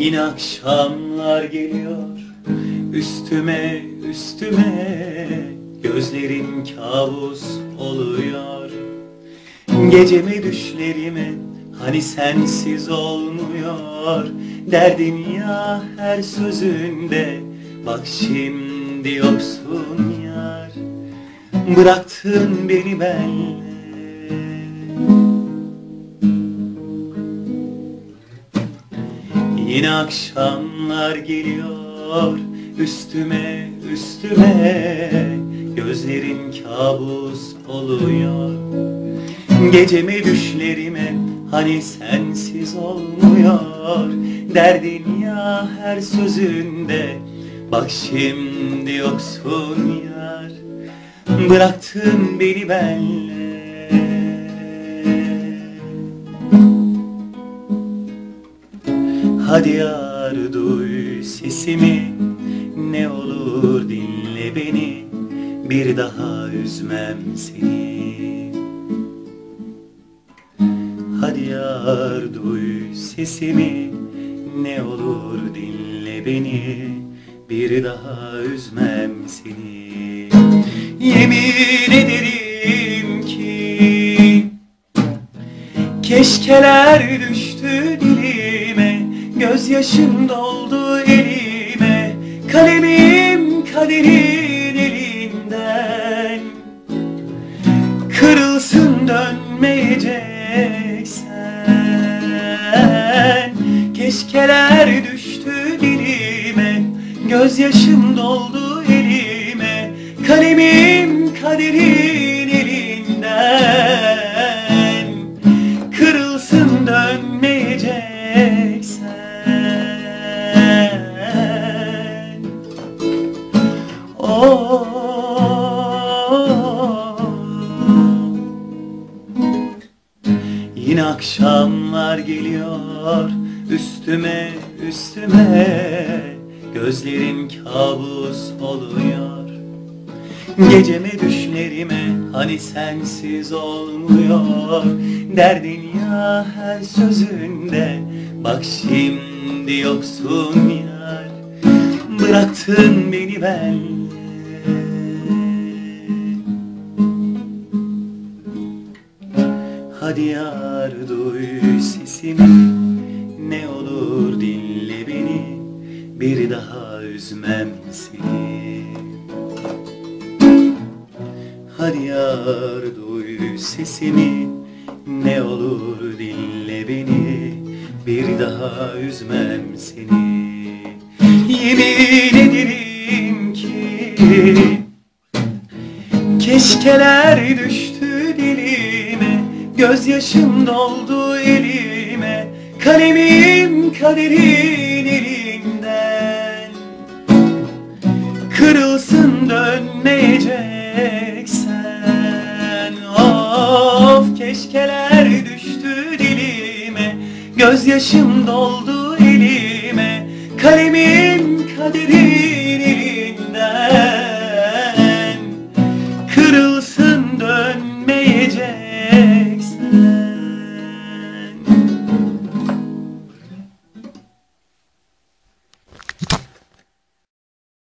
Yine akşamlar geliyor. Üstüme üstüme Gözlerim kabus oluyor. Gecemi düşlerime hani sensiz olmuyor. Derdin ya her sözünde Bak şimdi yoksun yar. Bıraktın beni benle Yine akşamlar geliyor. Üstüme üstüme Gözlerim kabus oluyor. Gecemi düşlerime hani sensiz olmuyor. Derdin ya her sözünde Bak şimdi yoksun yar. Bıraktın beni benle Hadi yar duy sesimi Ne olur dinle beni Bir daha üzmem seni. Hadi yar duy sesimi Ne olur dinle beni Bir daha üzmem seni. Yemin ederim ki Keşkeler dilime Gözyaşım doldu elime Kalemim kaderin elinden. Kırılsın dönmeyeceksen Keşkeler düştü dilime. Gözyaşım doldu elime Kalemim kaderin Yine akşamlar geliyor üstüme üstüme. Gözlerim kabus oluyor. Geceme düşlerime hani sensiz olmuyor. Derdin ya her sözünde Bak şimdi yoksun yar Bıraktın beni benle Hadi yar duy sesimi. Ne olur dinle beni. Bir daha üzmem seni. Hadi yar duy sesimi. Ne olur dinle beni. Bir daha üzmem seni. Yemin ederim ki? Keşkeler düştü Gözyaşım doldu elime Kalemim kaderin elinden. Kırılsın dönmeyeceksen Of keşkeler düştü dilime. Gözyaşım doldu elime Kalemim kaderin